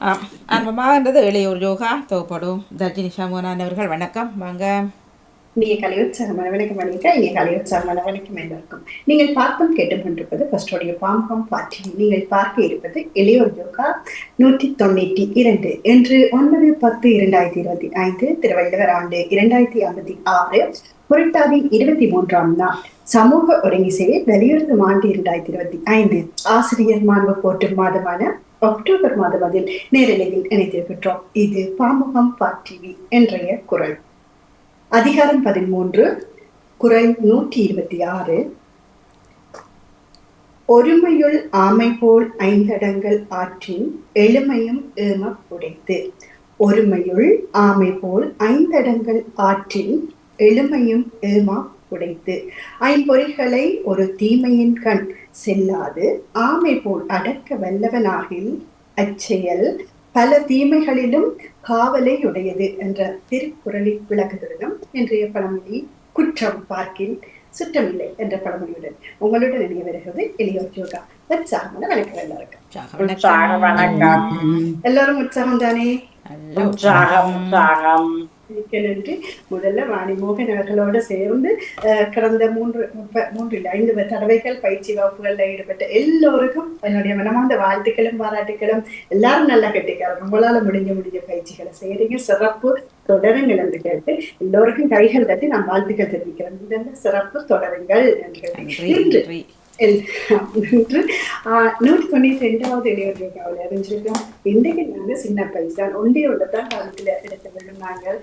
ஆம். ஆரம்பமாகின்றது இளையோர் யோகா தேவைப்படும் தர்ஜினி சண்முகநாதன் அவர்கள். வணக்கம். வாங்க. இனிய கலையுற்சாகமான வணக்கம். இங்கே கலையூர் கலையுற்சாகமான வணக்கம் எல்லோருக்கும் நீங்கள் பார்த்தும் கேட்டுக் கொண்டிருப்பது ஃபர்ஸ்டோடைய பாம்பம் பாட்டி. நீங்கள் பார்க்க இருப்பது இளையோர் யோகா நூற்றி தொண்ணூற்றி இரண்டு இன்று ஒன்பது பத்து இரண்டாயிரத்தி இருபத்தி ஐந்து திருவள்ளுவர் ஆண்டு இரண்டாயிரத்தி ஐம்பத்தி ஆறு புரட்டாதி இருபத்தி மூன்றாம் நாள். சமூக ஒருங்கிசையை வலியுறுத்தும் ஆண்டு இரண்டாயிரத்தி இருபத்தி ஐந்து ஆசிரியர் மாண்பு போற்றும் மாதமான அக்டோபர் மாத பதில் நேரலையில் இணைத்திருக்கின்றோம் இது பாமுகம் பாட்டிவி என்றைய குரல். அதிகாரம் பதிமூன்று குரல் நூற்றி இருபத்தி ஆறு. ஒருமையுள் ஆமை போல் ஐந்தடங்கள் ஆற்றின் எளிமையும் ஏம உடைத்து ஒருமையுள் ஆமை போல் ஐந்தடங்கள் ஆற்றின் எளிமையும் ஏமா உடைத்து ஐம்பொறிகளை ஒரு தீமையின் கண் செல்லாது ஆமை போல் அடக்க வல்லவனாகில் அச்செயல் பல தீமைகளிலும் காவலை உடையது என்ற திருக்குறளில் விளக்குகிறதும் இன்றைய பழமொழி குற்றம் பார்க்கில் சுற்றமில்லை என்ற பழமொழியுடன் உங்களுடன் இணைய வருகிறது எளியோர் யோகா உற்சாகமான வணக்கம் எல்லாருக்கும். எல்லாரும் உற்சாகம் தானே உற்சாகம் உற்சாகம். மிக்க நன்றி முதல்ல வாணி மோகன் அவர்களோடு சேர்ந்து கடந்த மூன்று முப்ப- மூன்று இல்லை ஐந்து தடவைகள் பயிற்சி வகுப்புகளில் ஈடுபட்ட எல்லோருக்கும் என்னுடைய மனமார்ந்த வாழ்த்துக்களும் பாராட்டுக்களும். எல்லாரும் நல்லா கட்டிக்காரங்க. உங்களால முடிஞ்ச முடிஞ்ச பயிற்சிகளை செய்யறீங்க சிறப்பு தொடருங்கள் என்று கேட்டு எல்லோருக்கும் கைகள் தட்டி நான் வாழ்த்துக்கள் தெரிவிக்கிறேன். இதெல்லாம் சிறப்பு தொடருங்கள் என்று ஆஹ், நூற்றி தொண்ணூற்றி ரெண்டாவது இளையோர் யோகாவில் அறிஞ்சிருக்கோம் இன்றைக்கு நாங்க சின்ன பைசான் ஒன்றே ஒன்றுதான் காலத்துல எடுத்து நாங்கள்.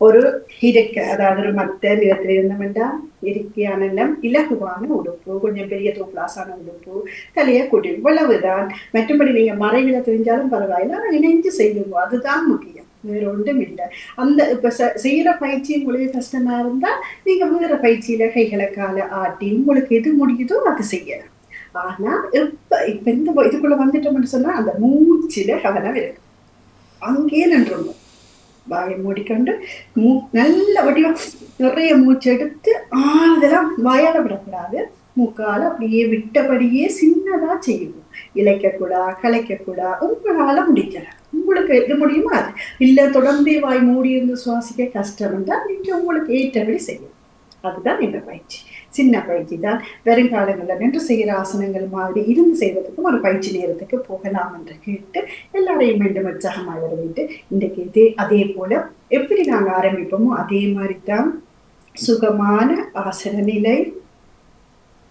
ஒரு இருக்க அதாவது ഒരു മറ്റേ நிறத்தில் இருந்தோம்னா இருக்கையான நிலம் இலகுவான உடுப்பு கொஞ்சம் பெரிய தூப்ளாசான உடுப்பு தலையை கூட்டி இவ்வளவுதான். மற்றபடி நீங்க மறைவில தெரிஞ்சாலும் பரவாயில்ல പറവായില്ല இணைஞ்சு செய்யுங்க அதுதான் முக்கியம். வேற ஒன்றும் இல்லை. அந்த இப்ப செய்யற பயிற்சி உங்களுக்கு கஷ்டமா இருந்தா நீங்க வேற பயிற்சியில கைகளை கால ஆட்டி உங்களுக்கு எது முடியுதோ அது செய்யலாம். ஆனா இப்ப இப்ப இந்த இதுக்குள்ள வந்துட்டோம்னு சொன்னா அந்த மூச்சில கவனம் இருக்கு. அங்கேயே நின்றுணும் வாயை மூடிக்கொண்டு மூ நல்ல வடிவம் நிறைய மூச்சு எடுத்து ஆறுதலாம் வாயால விடக்கூடாது. மூக்கால் அப்படியே விட்டபடியே சின்னதாக செய்யணும். இழைக்கக்கூடா கலைக்கக்கூடா உங்களால் முடிக்கலாம் உங்களுக்கு எது முடியுமா அது? இல்லை தொடர்ந்தே வாய் மூடி இருந்து சுவாசிக்க கஷ்டம் என்றால் நீங்கள் உங்களுக்கு ஏற்றபடி செய்யும் அதுதான் இந்த பயிற்சி. சின்ன பயிற்சி தான் வருங்காலங்களில் நின்று செய்கிற ஆசனங்கள் மாதிரி இருந்து செய்வதற்கும் ஒரு பயிற்சி நேரத்துக்கு போகலாம் என்று கேட்டு எல்லாரையும் மீண்டும் உற்சாகமாக வரவிட்டு இன்றைக்கு இதே அதே போல எப்படி நாங்க ஆரம்பிப்போமோ அதே மாதிரி தான் சுகமான ஆசன நிலை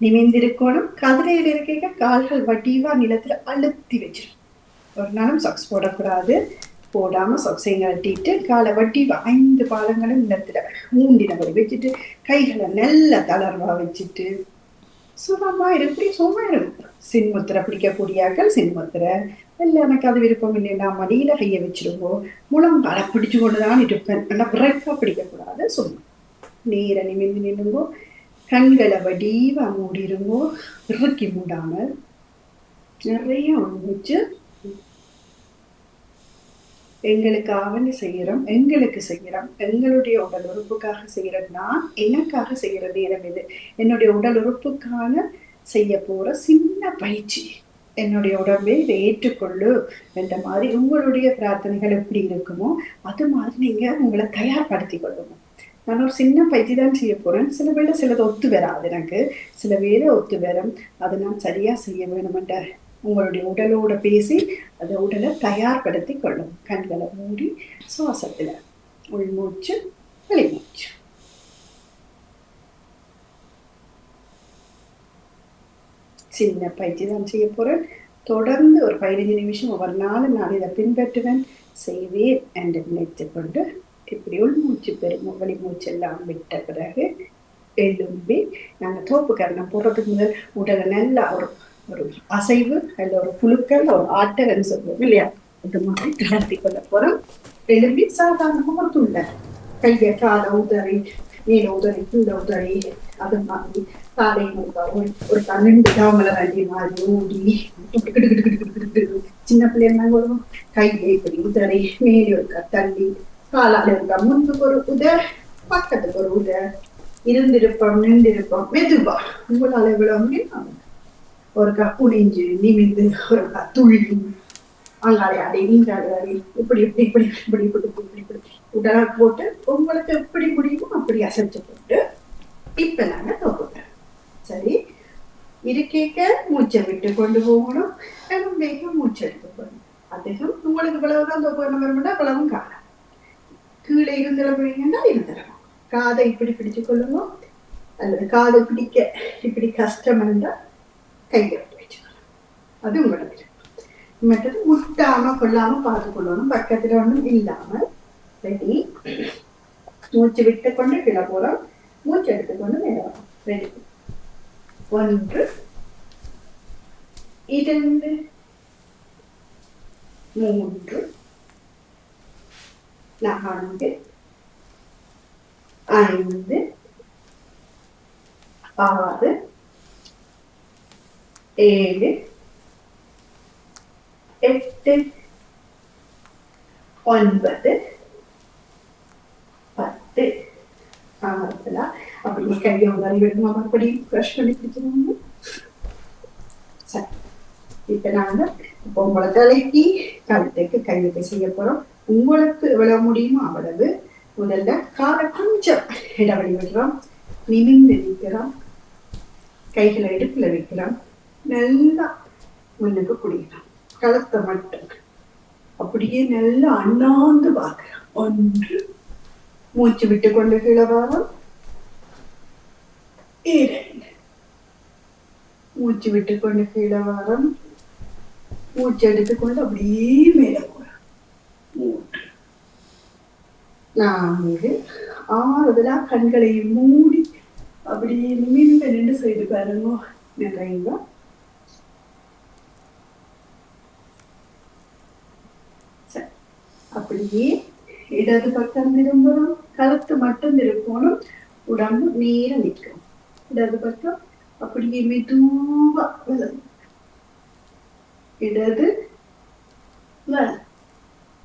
நிமிந்திருக்கணும் கதிரையில் இருக்க கால்கள் வடிவா நிலத்துல அழுத்தி வச்சிரும். ஒரு நாளும் சாக்ஸ் போடக்கூடாது. போடாம சாக்ஸையும் கட்டிட்டு காலை வட்டி ஐந்து பாதங்களும் நிலத்துல ஊண்டினபடி வச்சுட்டு கைகளை நல்ல தளர்வா வச்சுட்டு சுகமா இருப்படி சும்மா இருக்கும் சின்முத்திரை பிடிக்கக்கூடியாக்கள் சின்முத்திரை இல்லை எனக்கு அது விருப்பம் இல்லைன்னா மடியில கையை வச்சிருவோம் முழங்கால பிடிச்சு கொண்டுதான் இருப்பேன். ஆனால் விரைப்பா பிடிக்கக்கூடாது சும்மா. நீரை நிமிந்து நின்றுங்கோ கண்களை வடிவாக மூடிருங்கோ இறுக்கி மூடாமல் நிறைய வச்சு எங்களுக்கு எங்களுக்காக செய்கிறோம் எங்களுக்கு செய்கிறோம் எங்களுடைய உடல் உறுப்புக்காக செய்கிறோம் நான் எனக்காக செய்கிற நேரம் இது. என்னுடைய உடல் உறுப்புக்கான செய்ய போகிற சின்ன பயிற்சி என்னுடைய உடம்பை இதை ஏற்றுக்கொள்ளு என்ற மாதிரி உங்களுடைய பிரார்த்தனைகள் எப்படி இருக்குமோ அது மாதிரி நீங்கள் உங்களை தயார்படுத்திக் கொள்ளணும் நான் ஒரு சின்ன பயிற்சி தான் செய்ய போகிறேன் சில வேளை சிலது ஒத்து வராது எனக்கு. சில வேலை ஒத்து வரும். அதை நான் சரியாக செய்ய வேணுமென்ற உங்களுடைய உடலோட பேசி அந்த உடலை தயார்படுத்தி கொள்ளும். கண்களை மூடி சுவாசத்தில் உள்மூச்சு வெளிமூச்சு சின்ன பயிற்சி தான் செய்ய போறேன். தொடர்ந்து ஒரு பதினஞ்சு நிமிஷம் ஒவ்வொரு நாளும் நான் இதை பின்பற்றுவேன். செய்வேன் என்று நினைத்து கொண்டு இப்படி உள்மூச்சு பெரும் வெளிமூச்சு எல்லாம் விட்ட பிறகு எழும்பி நாங்கள் தோப்பு கரணம் போடுறதுக்கு முதல் உடலை நல்லா ஒரு ஒரு அசைவு அல்ல ஒரு புழுக்கள் ஒரு ஆட்டகன்னு சொல்லுவோம் இல்லையா? இது மாதிரி தளர்த்தி கொள்ள போறோம். எழுப்பி சாதாரணமாக ஒரு துண்டை. கையை காலை உதறி மேல உதறி கீழே உதறி அது மாதிரி காலை ஒரு ஒரு பன்னெண்டு தாமலை வண்டி மாதிரி ஊடி சின்ன பிள்ளைங்க வருவோம் கையை இப்படி உதறி மேலே இருக்க தள்ளி காலால இருக்கா முன்புக்கு ஒரு உத பக்கத்துக்கு ஒரு உத. இருந்திருப்போம் நின்றிருப்போம். மெதுவா. உங்களால எவ்வளவு முடியும் ஒரு குனிஞ்சு நிமிந்து ஒரு துள்ளி அங்காளி அடி இங்காளி அடி இப்படி இப்படி இப்படி இப்படி இப்படி இப்படி இப்படி உடனே போட்டு உங்களுக்கு எப்படி முடியுமோ அப்படி அசைச்சு போட்டு இப்போ நாங்க தொகுக்கிறோம் சரி இருக்கேக்க மூச்சை விட்டு கொண்டு போகணும் வேகம் வேக மூச்சை எடுத்து போகணும் அதிகம் உங்களுக்கு இவ்வளவுதான் தொகுக்கணும் வரும்னா இவ்வளவும் காணும் கீழே இருந்துடப்படுங்கன்னா இருந்துடணும் காதை இப்படி பிடிச்சு கொள்ளுங்க அல்லது காதை பிடிக்க இப்படி கஷ்டம் இருந்தால் கையை விட்டு வச்சுக்கணும் அது உங்களோட விருப்பம் மற்றது முட்டாம கொள்ளாம பார்த்து கொள்ளணும் பக்கத்துல ஒன்றும் இல்லாம ரெடி மூச்சு விட்டு கொண்டு கீழே போறோம் மூச்சு எடுத்துக்கொண்டு மேலே வரோம் ரெடி ஒன்று இரண்டு மூன்று. நான்கு. ஐந்து. ஆறு. ஏழு எட்டு ஒன்பது பத்து ஆறுல அப்படி கையை உதறி விடுமா மறுபடி ப்ரெஷ் பண்ணி பிடிக்கணும் சரி இப்போ நாங்கள் இப்போ உங்களை தலைக்கு கழுத்துக்கு கையை செய்ய போகிறோம் உங்களுக்கு எவ்வளவு முடியுமோ அவ்வளவு முதல்ல காலை கொஞ்சம் இடைவெளி விடுறோம் நிமிந்து நிற்கிறோம் கைகளை இடுப்பில் வைக்கிறோம் நல்லா முன்னுக்கு குடிக்கிறான். களத்தை மட்டும் அப்படியே நல்லா அண்ணாந்து பார்க்கிறான். ஒன்று மூச்சு விட்டு கொண்டு கீழே வரோம் இரண்டு மூச்சு விட்டு கொண்டு கீழே வரோம் மூச்சு எடுத்துக்கொண்டு அப்படியே மேலே போறோம் மூன்று நான்கு ஆறுதலா கண்களை மூடி அப்படியே நிமிர்ந்து நின்று செய்து பாருங்க. நிறைய சரி. அப்படியே இடது பக்கம் திரும்பணும் கழுத்து மட்டும் திருப்பணும் உடம்பு நேர நிற்கும். இடது பக்கம் அப்படியே மெதுவா வலது இடது வலது.